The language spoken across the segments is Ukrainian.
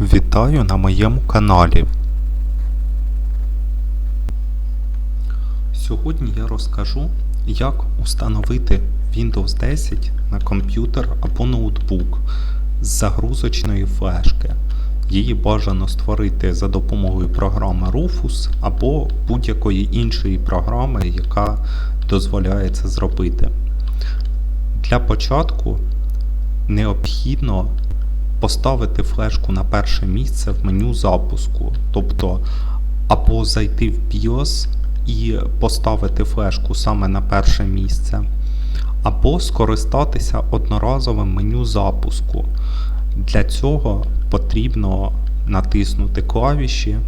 Вітаю на моєму каналі. Сьогодні я розкажу, як установити Windows 10 на комп'ютер або ноутбук з загрузочної флешки. Її бажано створити за допомогою програми Rufus або будь-якої іншої програми, яка дозволяє це зробити. Для початку необхідно поставити флешку на перше місце в меню запуску. Тобто або зайти в BIOS і поставити флешку саме на перше місце, або скористатися одноразовим меню запуску. Для цього потрібно натиснути клавіші е,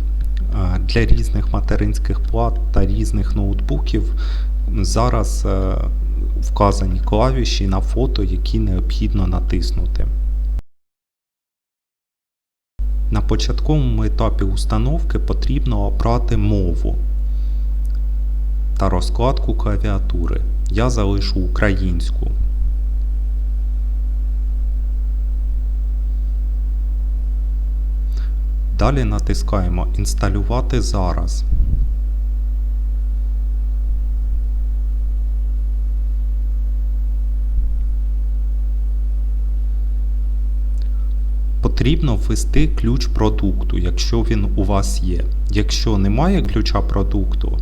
для різних материнських плат та різних ноутбуків. Зараз е, вказані клавіші на фото, які необхідно натиснути. На початковому етапі установки потрібно обрати мову та розкладку клавіатури. Я залишу українську. Далі натискаємо Інсталювати зараз. Потрібно ввести ключ продукту, якщо він у вас є. Якщо немає ключа продукту,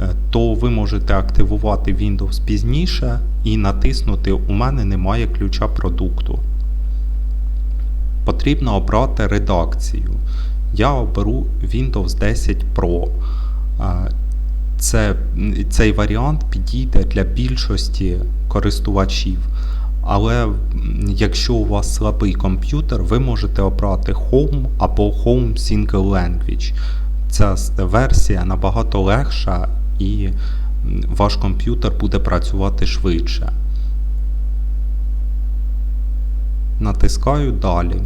е, то ви можете активувати Windows пізніше і натиснути У мене немає ключа продукту. Потрібно обрати редакцію. Я оберу Windows 10 Pro. Е, Це, цей варіант підійде для більшості користувачів. Але якщо у вас слабий комп'ютер, ви можете обрати Home або Home Single Language. Ця версія набагато легша і ваш комп'ютер буде працювати швидше. Натискаю далі.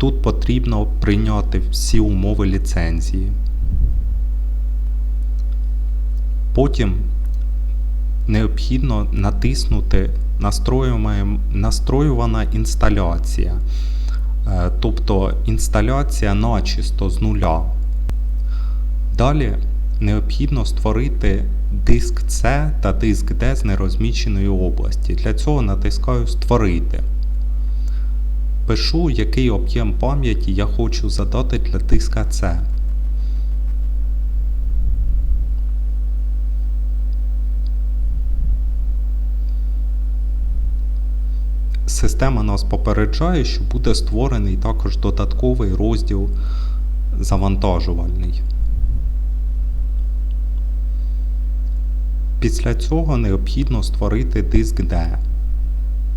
Тут потрібно прийняти всі умови ліцензії. Потім необхідно натиснути настроювана, інсталяція, Е, тобто інсталяція начисто з нуля. Далі необхідно створити диск C та диск D з нерозміщеної області. Для цього натискаю Створити. Пишу, який об'єм пам'яті я хочу задати для диска C. Система нас попереджає, що буде створений також додатковий розділ завантажувальний. Після цього необхідно створити диск D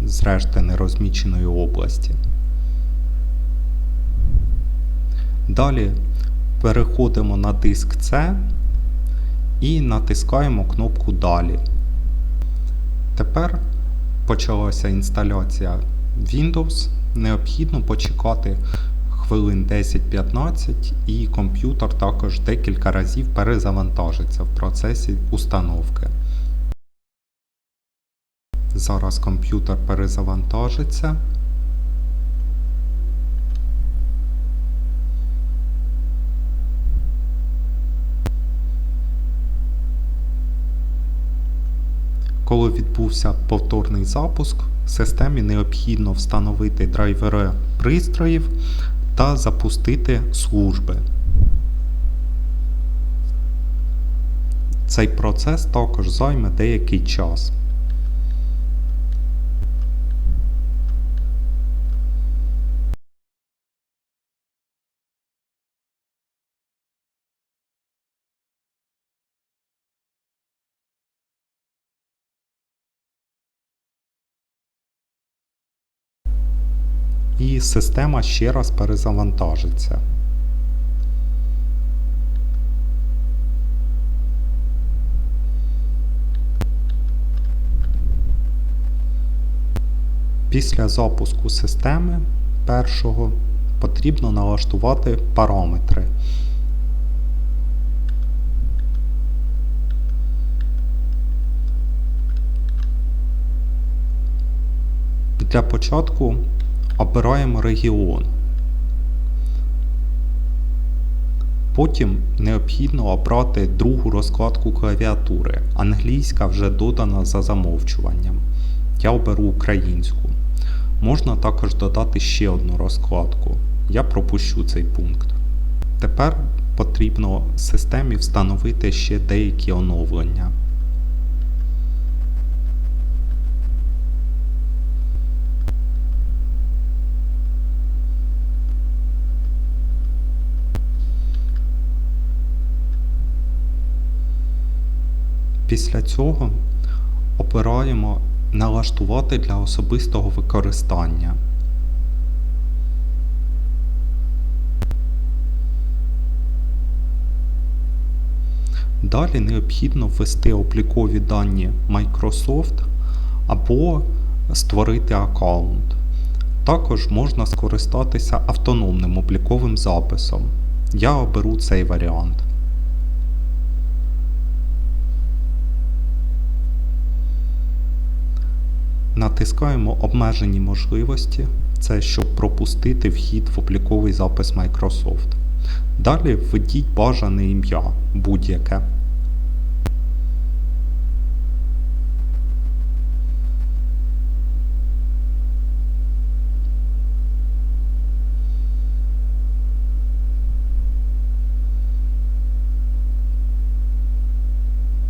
з решти нерозміченої області. Далі переходимо на диск C і натискаємо кнопку Далі. Тепер почалася інсталяція Windows. Необхідно почекати хвилин 10-15 і комп'ютер також декілька разів перезавантажиться в процесі установки. Зараз комп'ютер перезавантажиться. Відбувся повторний запуск, системі необхідно встановити драйвери пристроїв та запустити служби. Цей процес також займе деякий час. і система ще раз перезавантажиться. Після запуску системи першого потрібно налаштувати параметри. Для початку обираємо регіон. Потім необхідно обрати другу розкладку клавіатури. Англійська вже додана за замовчуванням. Я оберу українську. Можна також додати ще одну розкладку. Я пропущу цей пункт. Тепер потрібно системі встановити ще деякі оновлення. Після цього обираємо налаштувати для особистого використання. Далі необхідно ввести облікові дані Microsoft або створити аккаунт. Також можна скористатися автономним обліковим записом. Я оберу цей варіант. Натискаємо обмежені можливості. Це щоб пропустити вхід в обліковий запис Microsoft. Далі введіть бажане ім'я будь-яке.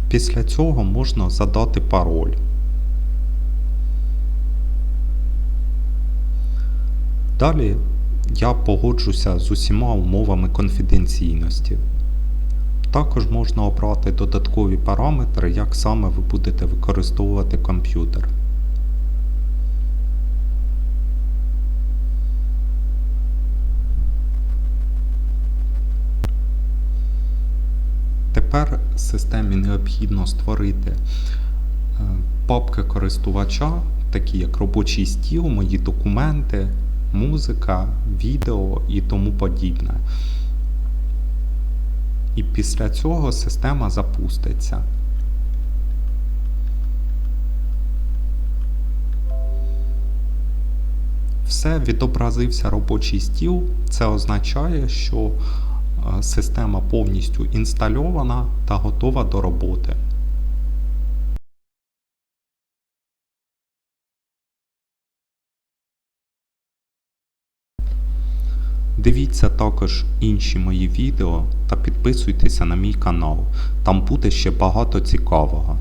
Після цього можна задати пароль. Далі я погоджуся з усіма умовами конфіденційності. Також можна обрати додаткові параметри, як саме ви будете використовувати комп'ютер. Тепер системі необхідно створити е, папки користувача, такі як робочий стіл, мої документи, музика, відео і тому подібне. І після цього система запуститься. Все, відобразився робочий стіл. Це означає, що е, система повністю інстальована та готова до роботи. Дивіться також інші мої відео та підписуйтеся на мій канал. Там буде ще багато цікавого.